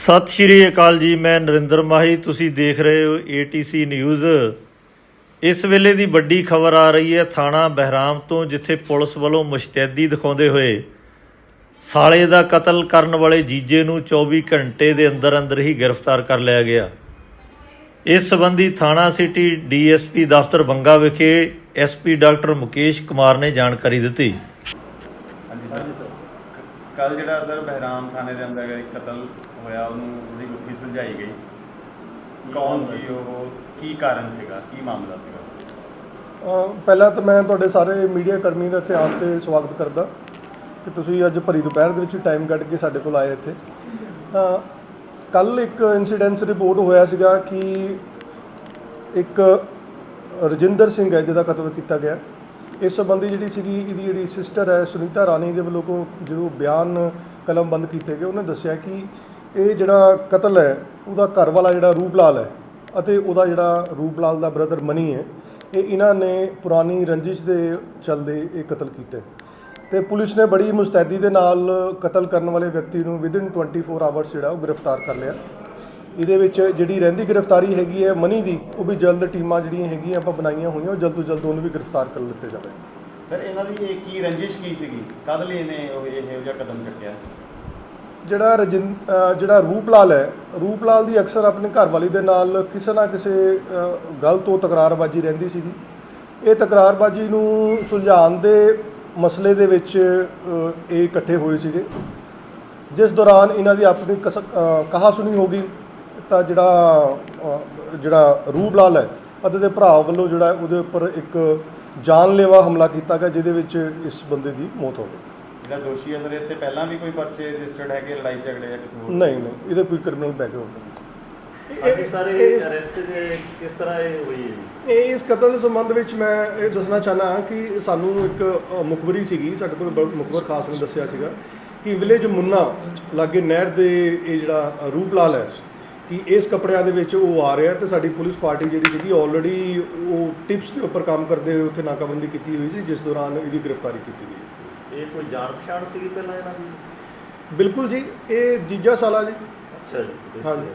ਸਤਿ ਸ਼੍ਰੀ ਅਕਾਲ ਜੀ, ਮੈਂ ਨਰਿੰਦਰ ਮਾਹੀ, ਤੁਸੀਂ ਦੇਖ ਰਹੇ ਹੋ ATC ਨਿਊਜ਼ ਇਸ ਵੇਲੇ ਦੀ ਵੱਡੀ ਖਬਰ ਆ ਰਹੀ ਹੈ ਥਾਣਾ ਬਹਿਰਾਮ ਤੋਂ, ਜਿੱਥੇ ਪੁਲਿਸ ਵੱਲੋਂ ਮੁਸ਼ਤੈਦੀ ਦਿਖਾਉਂਦੇ ਹੋਏ ਸਾਲੇ ਦਾ ਕਤਲ ਕਰਨ ਵਾਲੇ ਜੀਜੇ ਨੂੰ 24 ਘੰਟੇ ਦੇ ਅੰਦਰ ਅੰਦਰ ਹੀ ਗ੍ਰਿਫਤਾਰ ਕਰ ਲਿਆ ਗਿਆ। ਇਸ ਸੰਬੰਧੀ ਥਾਣਾ ਸਿਟੀ ਡੀਐਸਪੀ ਦਫ਼ਤਰ ਬੰਗਾ ਵਿਖੇ ਐਸਪੀ ਡਾਕਟਰ ਮੁਕੇਸ਼ ਕੁਮਾਰ ਨੇ ਜਾਣਕਾਰੀ ਦਿੱਤੀ। ਹਾਂਜੀ, ਸਰ। ਕੱਲ ਜਿਹੜਾ ਸਰ ਬਹਿਰਾਮ ਥਾਣੇ ਦੇ ਅੰਦਰ ਇੱਕ ਕਤਲ ਹੋਇਆ, ਉਹਨੂੰ ਉਹਦੀ ਗੁੱਥੀ ਸੁਲਝਾਈ ਗਈ। ਕੌਣ ਸੀ ਉਹ? ਕੀ ਕਾਰਨ ਸੀਗਾ? ਕੀ ਮਾਮਲਾ ਸੀਗਾ? ਪਹਿਲਾਂ ਤਾਂ ਮੈਂ ਤੁਹਾਡੇ ਸਾਰੇ ਮੀਡੀਆ ਕਰਮੀ ਦਾ ਇੱਥੇ ਧਿਆਨ ਤੇ ਸਵਾਗਤ ਕਰਦਾ ਕਿ ਤੁਸੀਂ ਅੱਜ ਭਰੀ ਦੁਪਹਿਰ ਦੇ ਵਿੱਚ ਟਾਈਮ ਕੱਢ ਕੇ ਸਾਡੇ ਕੋਲ ਆਏ ਇੱਥੇ। ਕੱਲ ਇੱਕ ਇਨਸੀਡੈਂਸ ਰਿਪੋਰਟ ਹੋਇਆ ਸੀਗਾ ਕਿ ਇੱਕ ਰਜਿੰਦਰ ਸਿੰਘ ਹੈ ਜਿਹਦਾ ਕਤਲ ਕੀਤਾ ਗਿਆ। ਇਸ ਸੰਬੰਧੀ ਜਿਹੜੀ ਸੀਗੀ ਇਹਦੀ ਜਿਹੜੀ ਸਿਸਟਰ ਹੈ ਸੁਨੀਤਾ ਰਾਣੀ ਦੇ ਵੱਲੋਂ ਕੋ ਜੋ ਬਿਆਨ ਕਲਮਬੰਦ ਕੀਤੇ ਗਏ, ਉਹਨੇ ਦੱਸਿਆ ਕਿ ਇਹ ਜਿਹੜਾ ਕਤਲ ਹੈ, ਉਹਦਾ ਘਰ ਵਾਲਾ ਜਿਹੜਾ ਰੂਪਲਾਲ ਹੈ ਅਤੇ ਉਹਦਾ ਜਿਹੜਾ ਰੂਪਲਾਲ ਦਾ ਬ੍ਰਦਰ ਮਨੀ ਹੈ, ਇਹ ਇਹਨਾਂ ਨੇ ਪੁਰਾਣੀ ਰੰਜਿਸ਼ ਦੇ ਚੱਲਦੇ ਇਹ ਕਤਲ ਕੀਤੇ ਹੈ। ਤੇ ਪੁਲਿਸ ਨੇ ਬੜੀ ਮੁਸਤੈਦੀ ਦੇ ਨਾਲ ਕਤਲ ਕਰਨ ਵਾਲੇ ਵਿਅਕਤੀ ਨੂੰ ਵਿਦਿਨ 24 ਆਵਰਸ ਜਿਹੜਾ ਉਹ ਗ੍ਰਿਫਤਾਰ ਕਰ ਲਿਆ ਇਹਦੇ ਵਿੱਚ ਜਿਹੜੀ ਰਹਿੰਦੀ ਗ੍ਰਿਫਤਾਰੀ ਹੈਗੀ ਹੈ ਮਨੀ ਦੀ ਉਹ ਵੀ ਜਲਦ ਟੀਮਾਂ ਜਿਹੜੀਆਂ ਹੈਗੀਆਂ ਆਪਾਂ ਬਣਾਈਆਂ ਹੋਈਆਂ ਉਹ ਜਲਦ ਤੋਂ ਜਲਦ ਉਹਨੂੰ ਵੀ ਗ੍ਰਿਫਤਾਰ ਕਰ ਲਿੱਤੇ ਜਾਵੇ। ਸਰ ਇਹਨਾਂ ਦੀ ਇਹ ਕੀ ਰੰਜਿਸ਼ ਕੀ ਸੀਗੀ? ਕਦ ਲਈ ਇਹਨੇ ਉਹ ਇਹੋ ਜਿਹਾ ਕਦਮ ਚੱਕਿਆ? ਜਿਹੜਾ ਰਜਿੰ ਜਿਹੜਾ ਰੂਪਲਾਲ ਹੈ ਰੂਪਲਾਲ ਦੀ ਅਕਸਰ ਆਪਣੇ ਘਰ ਵਾਲੀ ਦੇ ਨਾਲ ਕਿਸੇ ਨਾ ਕਿਸੇ ਗੱਲ ਤੋਂ ਤਕਰਾਰਬਾਜੀ ਰਹਿੰਦੀ ਸੀਗੀ। ਇਹ ਤਕਰਾਰਬਾਜੀ ਨੂੰ ਸੁਲਝਾਉਣ ਦੇ ਮਸਲੇ ਦੇ ਵਿੱਚ ਇਹ ਇਕੱਠੇ ਹੋਏ ਸੀਗੇ। ਜਿਸ ਦੌਰਾਨ ਇਹਨਾਂ ਦੀ ਆਪਣੀ ਕਹਾ ਸੁਣੀ ਹੋ ਗਈ। ਤਾਂ ਜਿਹੜਾ ਅ, ਜਿਹੜਾ ਰੂਪਲਾਲ ਹੈ ਅਤੇ ਦੇ ਭਰਾ ਵੱਲੋਂ ਜਿਹੜਾ ਉਹਦੇ ਉੱਪਰ ਇੱਕ ਜਾਨਲੇਵਾ ਹਮਲਾ ਕੀਤਾ ਗਿਆ ਜਿਹਦੇ ਵਿੱਚ ਇਸ ਬੰਦੇ ਦੀ ਮੌਤ ਹੋ ਗਈ। ਜਿਹੜਾ ਦੋਸ਼ੀ ਹੈ ਸਰ ਇਹ ਤੇ ਪਹਿਲਾਂ ਵੀ ਕੋਈ ਪਰਚੇ ਰਜਿਸਟਰਡ ਹੈਗੇ ਲੜਾਈ ਝਗੜੇ ਜਾਂ ਕਿਸੇ ਹੋਰ? ਨਹੀਂ ਨਹੀਂ ਇਹਦੇ ਕੋਈ ਕ੍ਰਿਮੀਨਲ ਬੈਕਗ੍ਰਾਉਂਡ ਨਹੀਂ ਅੱਜ ਸਾਰੇ ਇਸ- ਅਰੈਸਟ ਦੇ ਕਿਸ ਤਰ੍ਹਾਂ ਇਹ ਹੋਈ ਹੈ ਜੀ? ਇਹ ਇਸ ਕਤਲ ਦੇ ਸੰਬੰਧ ਵਿੱਚ ਮੈਂ ਇਹ ਦੱਸਣਾ ਚਾਹਨਾ ਕਿ ਸਾਨੂੰ ਇੱਕ ਅ, ਮੁਖਬਰੀ ਸੀਗੀ ਸਾਡੇ ਕੋਲ ਬ- ਮੁਖਬਰ ਖਾਸ ਨੇ ਦੱਸਿਆ ਸੀਗਾ ਕਿ ਵਿਲੇਜ ਮੁੰਨਾ ਲਾਗੇ ਨਹਿਰ ਦੇ ਇਹ ਜਿਹੜਾ ਅ, ਰੂਪਲਾਲ ਹੈ ਕਿ ਇਸ ਕੱਪੜਿਆਂ ਦੇ ਵਿੱਚ ਉਹ ਆ ਰਿਹਾ ਤੇ ਸਾਡੀ ਪੁਲਿਸ ਪਾਰਟੀ ਜਿਹੜੀ ਸੀਗੀ ਆਲਰੇਡੀ ਉਹ ਟਿਪਸ ਦੇ ਉੱਪਰ ਕੰਮ ਕਰਦੇ ਹੋਏ ਉੱਥੇ ਨਾਕਾਬੰਦੀ ਕੀਤੀ ਹੋਈ ਸੀ ਜਿਸ ਦੌਰਾਨ ਇਹਦੀ ਗ੍ਰਿਫਤਾਰੀ ਕੀਤੀ ਗਈ ਇਹ ਕੋਈ ਜਾਣ ਪਛਾਣ ਸੀਗੀ ਪਹਿਲਾਂ ਇਹਨਾਂ ਦੀ? ਬਿਲਕੁਲ ਜੀ ਇਹ ਜੀਜਾ ਸਾਲਾ ਜੀ। ਅੱਛਾ ਜੀ ਹਾਂਜੀ।